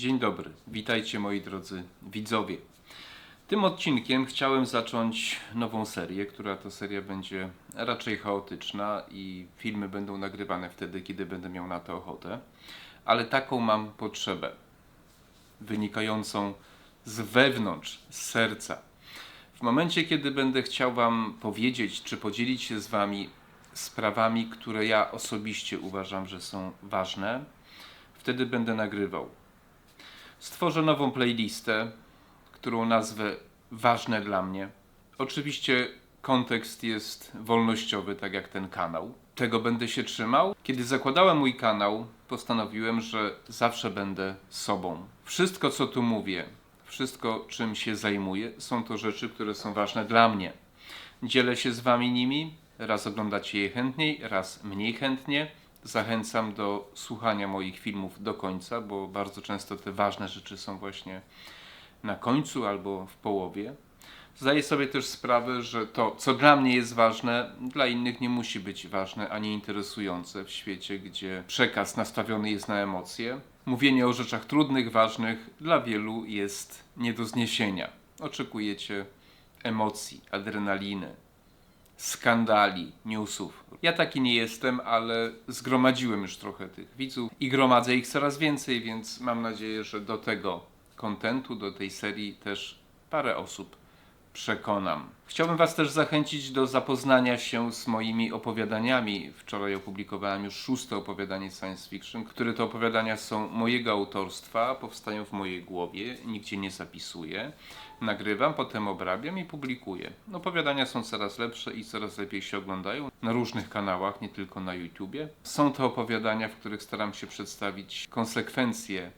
Dzień dobry, witajcie moi drodzy widzowie. Tym odcinkiem chciałem zacząć nową serię, która to seria będzie raczej chaotyczna i filmy będą nagrywane wtedy, kiedy będę miał na to ochotę, ale taką mam potrzebę, wynikającą z wewnątrz, z serca. W momencie, kiedy będę chciał Wam powiedzieć, czy podzielić się z Wami sprawami, które ja osobiście uważam, że są ważne, wtedy będę nagrywał. Stworzę nową playlistę, którą nazwę Ważne dla mnie. Oczywiście kontekst jest wolnościowy, tak jak ten kanał. Tego będę się trzymał. Kiedy zakładałem mój kanał, postanowiłem, że zawsze będę sobą. Wszystko, co tu mówię, wszystko, czym się zajmuję, są to rzeczy, które są ważne dla mnie. Dzielę się z Wami nimi. Raz oglądacie je chętniej, raz mniej chętnie. Zachęcam do słuchania moich filmów do końca, bo bardzo często te ważne rzeczy są właśnie na końcu albo w połowie. Zdaję sobie też sprawę, że to, co dla mnie jest ważne, dla innych nie musi być ważne ani interesujące w świecie, gdzie przekaz nastawiony jest na emocje. Mówienie o rzeczach trudnych, ważnych dla wielu jest nie do zniesienia. Oczekujecie emocji, adrenaliny, skandali, newsów. Ja taki nie jestem, ale zgromadziłem już trochę tych widzów i gromadzę ich coraz więcej, więc mam nadzieję, że do tego kontentu, do tej serii też parę osób przekonam. Chciałbym Was też zachęcić do zapoznania się z moimi opowiadaniami. Wczoraj opublikowałem już szóste opowiadanie science fiction, które to opowiadania są mojego autorstwa, powstają w mojej głowie, nigdzie nie zapisuję. Nagrywam, potem obrabiam i publikuję. Opowiadania są coraz lepsze i coraz lepiej się oglądają na różnych kanałach, nie tylko na YouTubie. Są to opowiadania, w których staram się przedstawić konsekwencje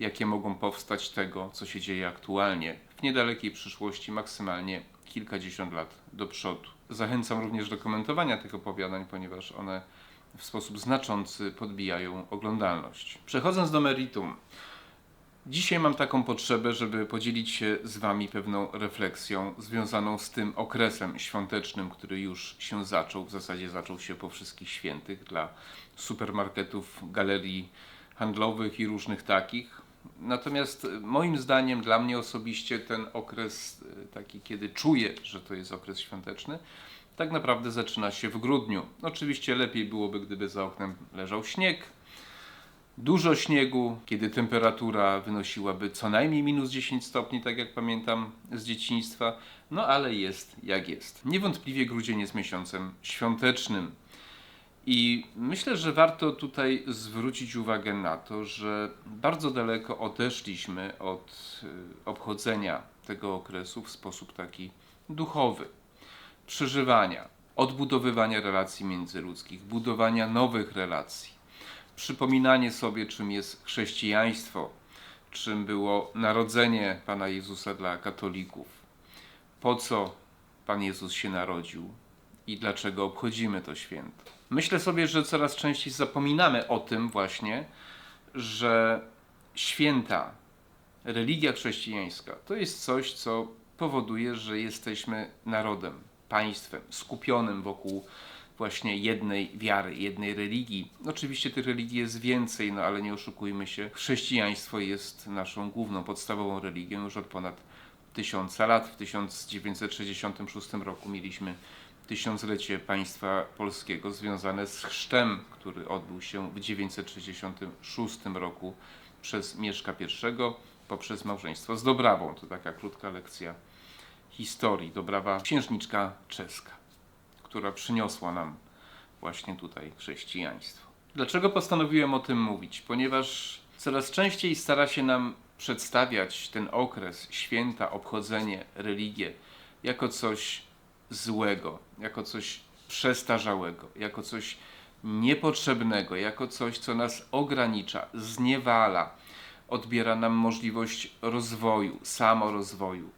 jakie mogą powstać tego, co się dzieje aktualnie, w niedalekiej przyszłości, maksymalnie kilkadziesiąt lat do przodu. Zachęcam również do komentowania tych opowiadań, ponieważ one w sposób znaczący podbijają oglądalność. Przechodząc do meritum, dzisiaj mam taką potrzebę, żeby podzielić się z Wami pewną refleksją związaną z tym okresem świątecznym, który już się zaczął. W zasadzie zaczął się po wszystkich świętych dla supermarketów, galerii handlowych i różnych takich. Natomiast moim zdaniem, dla mnie osobiście, ten okres, e, taki kiedy czuję, że to jest okres świąteczny, tak naprawdę zaczyna się w grudniu. Oczywiście lepiej byłoby, gdyby za oknem leżał śnieg, dużo śniegu, kiedy temperatura wynosiłaby co najmniej minus 10 stopni, tak jak pamiętam z dzieciństwa. No ale jest jak jest. Niewątpliwie grudzień jest miesiącem świątecznym. I myślę, że warto tutaj zwrócić uwagę na to, że bardzo daleko odeszliśmy od y, obchodzenia tego okresu w sposób taki duchowy, przeżywania, odbudowywania relacji międzyludzkich, budowania nowych relacji, przypominanie sobie, czym jest chrześcijaństwo, czym było narodzenie Pana Jezusa dla katolików, po co Pan Jezus się narodził i dlaczego obchodzimy to święto. Myślę sobie, że coraz częściej zapominamy o tym właśnie, że święta, religia chrześcijańska to jest coś, co powoduje, że jesteśmy narodem, państwem skupionym wokół właśnie jednej wiary, jednej religii. Oczywiście tych religii jest więcej, no ale nie oszukujmy się, chrześcijaństwo jest naszą główną, podstawową religią już od ponad tysiąca lat. W 1966 roku mieliśmy tysiąclecie państwa polskiego związane z chrztem, który odbył się w 966 roku przez Mieszka I poprzez małżeństwo z Dobrawą. To taka krótka lekcja historii. Dobrawa księżniczka czeska, która przyniosła nam właśnie tutaj chrześcijaństwo. Dlaczego postanowiłem o tym mówić? Ponieważ coraz częściej stara się nam przedstawiać ten okres, święta, obchodzenie, religię jako coś złego, jako coś przestarzałego, jako coś niepotrzebnego, jako coś, co nas ogranicza, zniewala, odbiera nam możliwość rozwoju, samorozwoju,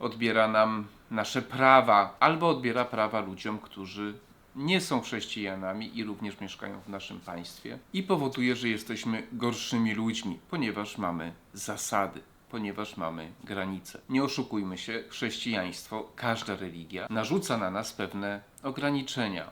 odbiera nam nasze prawa, albo odbiera prawa ludziom, którzy nie są chrześcijanami i również mieszkają w naszym państwie, i powoduje, że jesteśmy gorszymi ludźmi, ponieważ mamy zasady ponieważ mamy granice. Nie oszukujmy się, chrześcijaństwo, każda religia narzuca na nas pewne ograniczenia.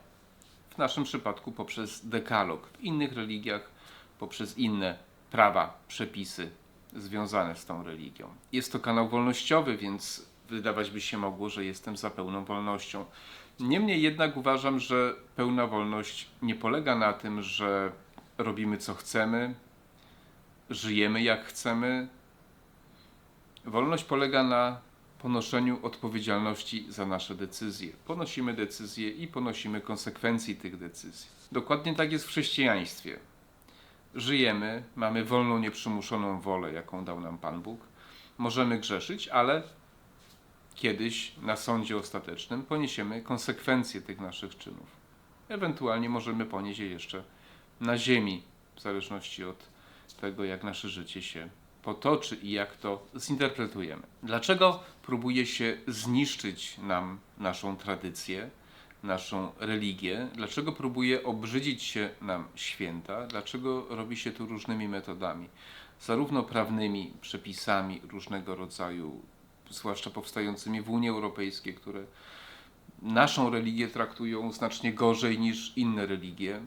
W naszym przypadku poprzez dekalog, w innych religiach poprzez inne prawa, przepisy, związane z tą religią. Jest to kanał wolnościowy, więc wydawać by się mogło, że jestem za pełną wolnością. Niemniej jednak uważam, że pełna wolność nie polega na tym, że robimy co chcemy, żyjemy jak chcemy. Wolność polega na ponoszeniu odpowiedzialności za nasze decyzje. Ponosimy decyzje i ponosimy konsekwencje tych decyzji. Dokładnie tak jest w chrześcijaństwie. Żyjemy, mamy wolną, nieprzymuszoną wolę, jaką dał nam Pan Bóg. Możemy grzeszyć, ale kiedyś na sądzie ostatecznym poniesiemy konsekwencje tych naszych czynów. Ewentualnie możemy ponieść je jeszcze na ziemi, w zależności od tego, jak nasze życie się potoczy i jak to zinterpretujemy. Dlaczego próbuje się zniszczyć nam naszą tradycję, naszą religię? Dlaczego próbuje obrzydzić się nam święta? Dlaczego robi się to różnymi metodami? Zarówno prawnymi, przepisami różnego rodzaju, zwłaszcza powstającymi w Unii Europejskiej, które naszą religię traktują znacznie gorzej niż inne religie.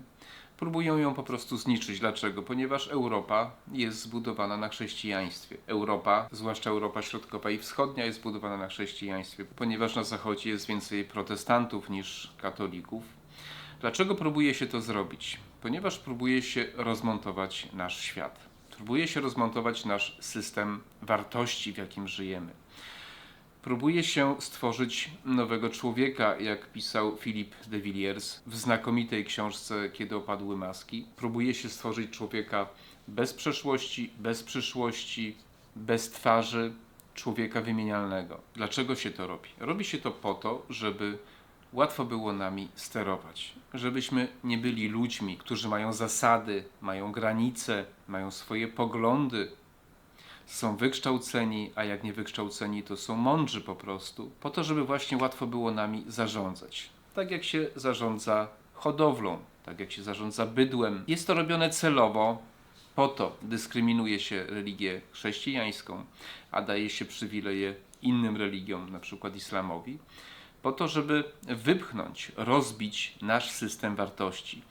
Próbują ją po prostu zniszczyć. Dlaczego? Ponieważ Europa jest zbudowana na chrześcijaństwie. Europa, zwłaszcza Europa Środkowa i Wschodnia, jest zbudowana na chrześcijaństwie, ponieważ na Zachodzie jest więcej protestantów niż katolików. Dlaczego próbuje się to zrobić? Ponieważ próbuje się rozmontować nasz świat. Próbuje się rozmontować nasz system wartości, w jakim żyjemy. Próbuje się stworzyć nowego człowieka, jak pisał Philip de Villiers w znakomitej książce Kiedy opadły maski. Próbuje się stworzyć człowieka bez przeszłości, bez przyszłości, bez twarzy, człowieka wymienialnego. Dlaczego się to robi? Robi się to po to, żeby łatwo było nami sterować. Żebyśmy nie byli ludźmi, którzy mają zasady, mają granice, mają swoje poglądy, są wykształceni, a jak nie wykształceni, to są mądrzy po prostu, po to, żeby właśnie łatwo było nami zarządzać. Tak jak się zarządza hodowlą, tak jak się zarządza bydłem. Jest to robione celowo, po to dyskryminuje się religię chrześcijańską, a daje się przywileje innym religiom, na przykład islamowi, po to, żeby wypchnąć, rozbić nasz system wartości.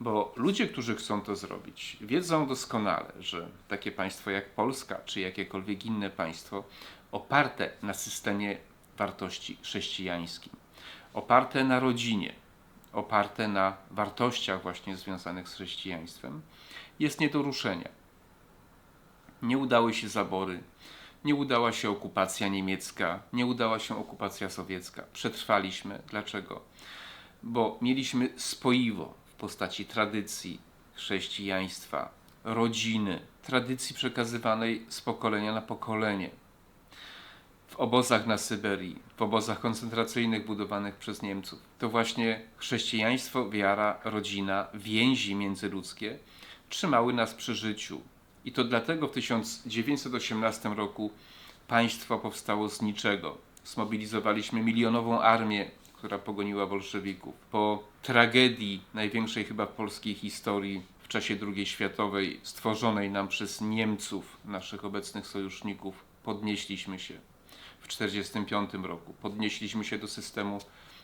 Bo ludzie, którzy chcą to zrobić, wiedzą doskonale, że takie państwo jak Polska, czy jakiekolwiek inne państwo, oparte na systemie wartości chrześcijańskim, oparte na rodzinie, oparte na wartościach właśnie związanych z chrześcijaństwem, jest nie do ruszenia. Nie udały się zabory, nie udała się okupacja niemiecka, nie udała się okupacja sowiecka. Przetrwaliśmy. Dlaczego? Bo mieliśmy spoiwo postaci tradycji chrześcijaństwa, rodziny, tradycji przekazywanej z pokolenia na pokolenie. W obozach na Syberii, w obozach koncentracyjnych budowanych przez Niemców. To właśnie chrześcijaństwo, wiara, rodzina, więzi międzyludzkie trzymały nas przy życiu. I to dlatego w 1918 roku państwo powstało z niczego. Zmobilizowaliśmy milionową armię, która pogoniła bolszewików. Po tragedii, największej chyba w polskiej historii w czasie II światowej, stworzonej nam przez Niemców, naszych obecnych sojuszników, podnieśliśmy się w 1945 roku. Podnieśliśmy się do systemu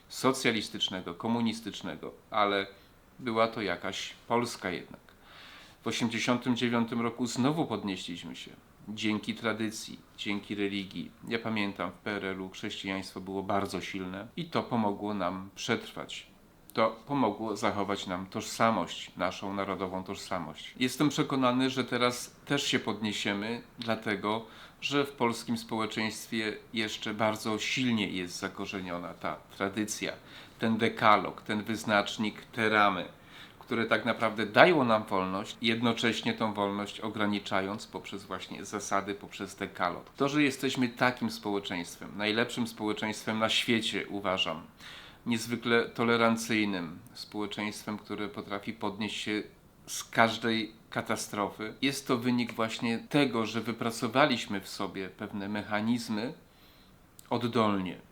socjalistycznego, komunistycznego, ale była to jakaś Polska jednak. W 1989 roku znowu podnieśliśmy się. Dzięki tradycji, dzięki religii. Ja pamiętam, w PRL-u chrześcijaństwo było bardzo silne i to pomogło nam przetrwać. To pomogło zachować nam tożsamość, naszą narodową tożsamość. Jestem przekonany, że teraz też się podniesiemy, dlatego że w polskim społeczeństwie jeszcze bardzo silnie jest zakorzeniona ta tradycja, ten dekalog, ten wyznacznik, te ramy które tak naprawdę dają nam wolność, jednocześnie tą wolność ograniczając poprzez właśnie zasady, poprzez dekalog. To, że jesteśmy takim społeczeństwem, najlepszym społeczeństwem na świecie, uważam, niezwykle tolerancyjnym społeczeństwem, które potrafi podnieść się z każdej katastrofy, jest to wynik właśnie tego, że wypracowaliśmy w sobie pewne mechanizmy oddolnie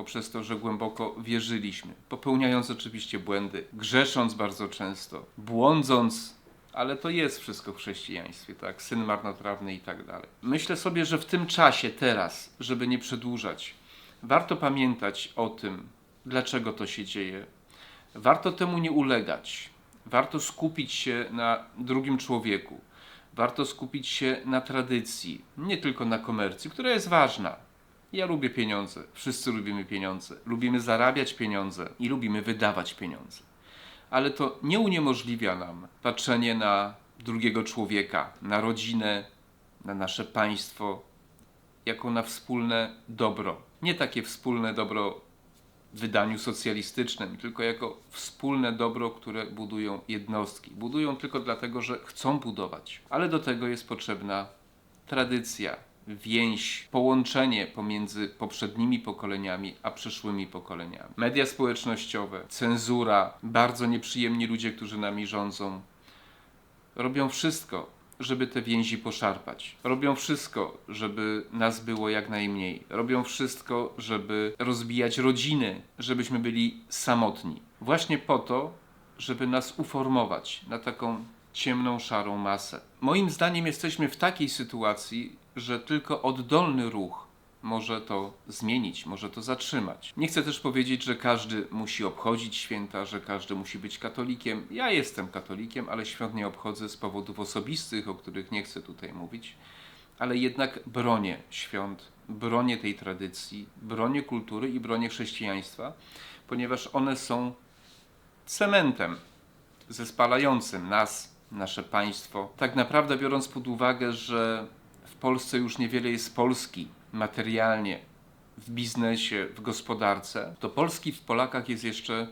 poprzez to, że głęboko wierzyliśmy, popełniając oczywiście błędy, grzesząc bardzo często, błądząc, ale to jest wszystko w chrześcijaństwie, tak? Syn marnotrawny i tak dalej. Myślę sobie, że w tym czasie, teraz, żeby nie przedłużać, warto pamiętać o tym, dlaczego to się dzieje. Warto temu nie ulegać. Warto skupić się na drugim człowieku. Warto skupić się na tradycji, nie tylko na komercji, która jest ważna. Ja lubię pieniądze, wszyscy lubimy pieniądze, lubimy zarabiać pieniądze i lubimy wydawać pieniądze. Ale to nie uniemożliwia nam patrzenie na drugiego człowieka, na rodzinę, na nasze państwo, jako na wspólne dobro. Nie takie wspólne dobro w wydaniu socjalistycznym, tylko jako wspólne dobro, które budują jednostki. Budują tylko dlatego, że chcą budować. Ale do tego jest potrzebna tradycja, więź, połączenie pomiędzy poprzednimi pokoleniami a przyszłymi pokoleniami. Media społecznościowe, cenzura, bardzo nieprzyjemni ludzie, którzy nami rządzą, robią wszystko, żeby te więzi poszarpać. Robią wszystko, żeby nas było jak najmniej. Robią wszystko, żeby rozbijać rodziny, żebyśmy byli samotni. Właśnie po to, żeby nas uformować na taką ciemną, szarą masę. Moim zdaniem jesteśmy w takiej sytuacji, że tylko oddolny ruch może to zmienić, może to zatrzymać. Nie chcę też powiedzieć, że każdy musi obchodzić święta, że każdy musi być katolikiem. Ja jestem katolikiem, ale świąt nie obchodzę z powodów osobistych, o których nie chcę tutaj mówić. Ale jednak bronię świąt, bronię tej tradycji, bronię kultury i bronię chrześcijaństwa, ponieważ one są cementem zespalającym nas, nasze państwo. Tak naprawdę biorąc pod uwagę, że Polsce już niewiele jest Polski materialnie, w biznesie, w gospodarce, to Polski w Polakach jest jeszcze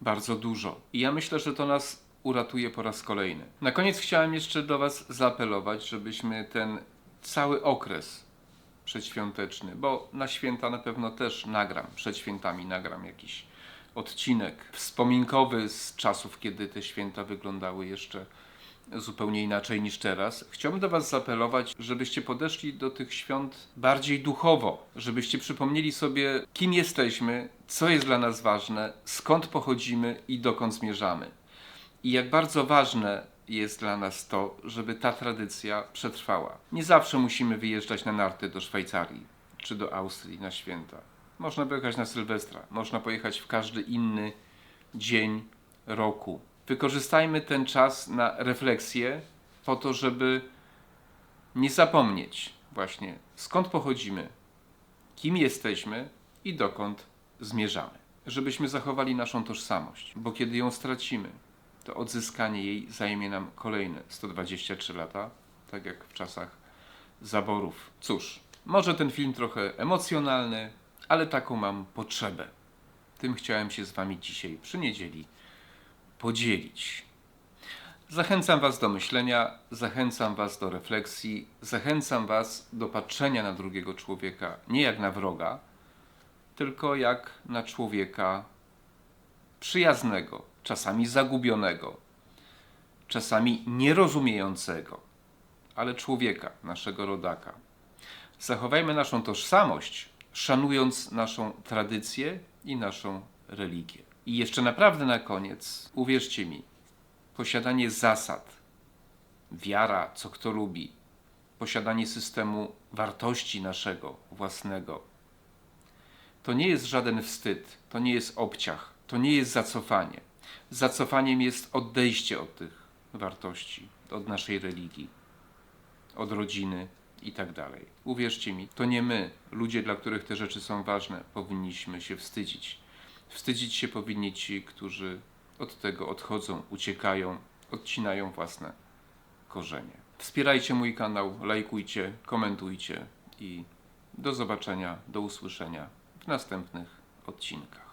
bardzo dużo. I ja myślę, że to nas uratuje po raz kolejny. Na koniec chciałem jeszcze do Was zaapelować, żebyśmy ten cały okres przedświąteczny, bo na święta na pewno też nagram, przed świętami nagram jakiś odcinek wspominkowy z czasów, kiedy te święta wyglądały jeszcze zupełnie inaczej niż teraz. Chciałbym do Was zaapelować, żebyście podeszli do tych świąt bardziej duchowo, żebyście przypomnieli sobie, kim jesteśmy, co jest dla nas ważne, skąd pochodzimy i dokąd zmierzamy. I jak bardzo ważne jest dla nas to, żeby ta tradycja przetrwała. Nie zawsze musimy wyjeżdżać na narty do Szwajcarii czy do Austrii na święta. Można pojechać na Sylwestra, można pojechać w każdy inny dzień roku. Wykorzystajmy ten czas na refleksję, po to, żeby nie zapomnieć właśnie skąd pochodzimy, kim jesteśmy i dokąd zmierzamy. Żebyśmy zachowali naszą tożsamość, bo kiedy ją stracimy, to odzyskanie jej zajmie nam kolejne 123 lata, tak jak w czasach zaborów. Cóż, może ten film trochę emocjonalny, ale taką mam potrzebę. Tym chciałem się z Wami dzisiaj przy niedzieli podzielić. Zachęcam Was do myślenia, zachęcam Was do refleksji, zachęcam Was do patrzenia na drugiego człowieka nie jak na wroga, tylko jak na człowieka przyjaznego, czasami zagubionego, czasami nierozumiejącego, ale człowieka, naszego rodaka. Zachowajmy naszą tożsamość, szanując naszą tradycję i naszą religię. I jeszcze naprawdę na koniec, uwierzcie mi, posiadanie zasad, wiara, co kto lubi, posiadanie systemu wartości naszego własnego, to nie jest żaden wstyd, to nie jest obciach, to nie jest zacofanie. Zacofaniem jest odejście od tych wartości, od naszej religii, od rodziny i tak dalej. Uwierzcie mi, to nie my, ludzie, dla których te rzeczy są ważne, powinniśmy się wstydzić. Wstydzić się powinni ci, którzy od tego odchodzą, uciekają, odcinają własne korzenie. Wspierajcie mój kanał, lajkujcie, komentujcie i do zobaczenia, do usłyszenia w następnych odcinkach.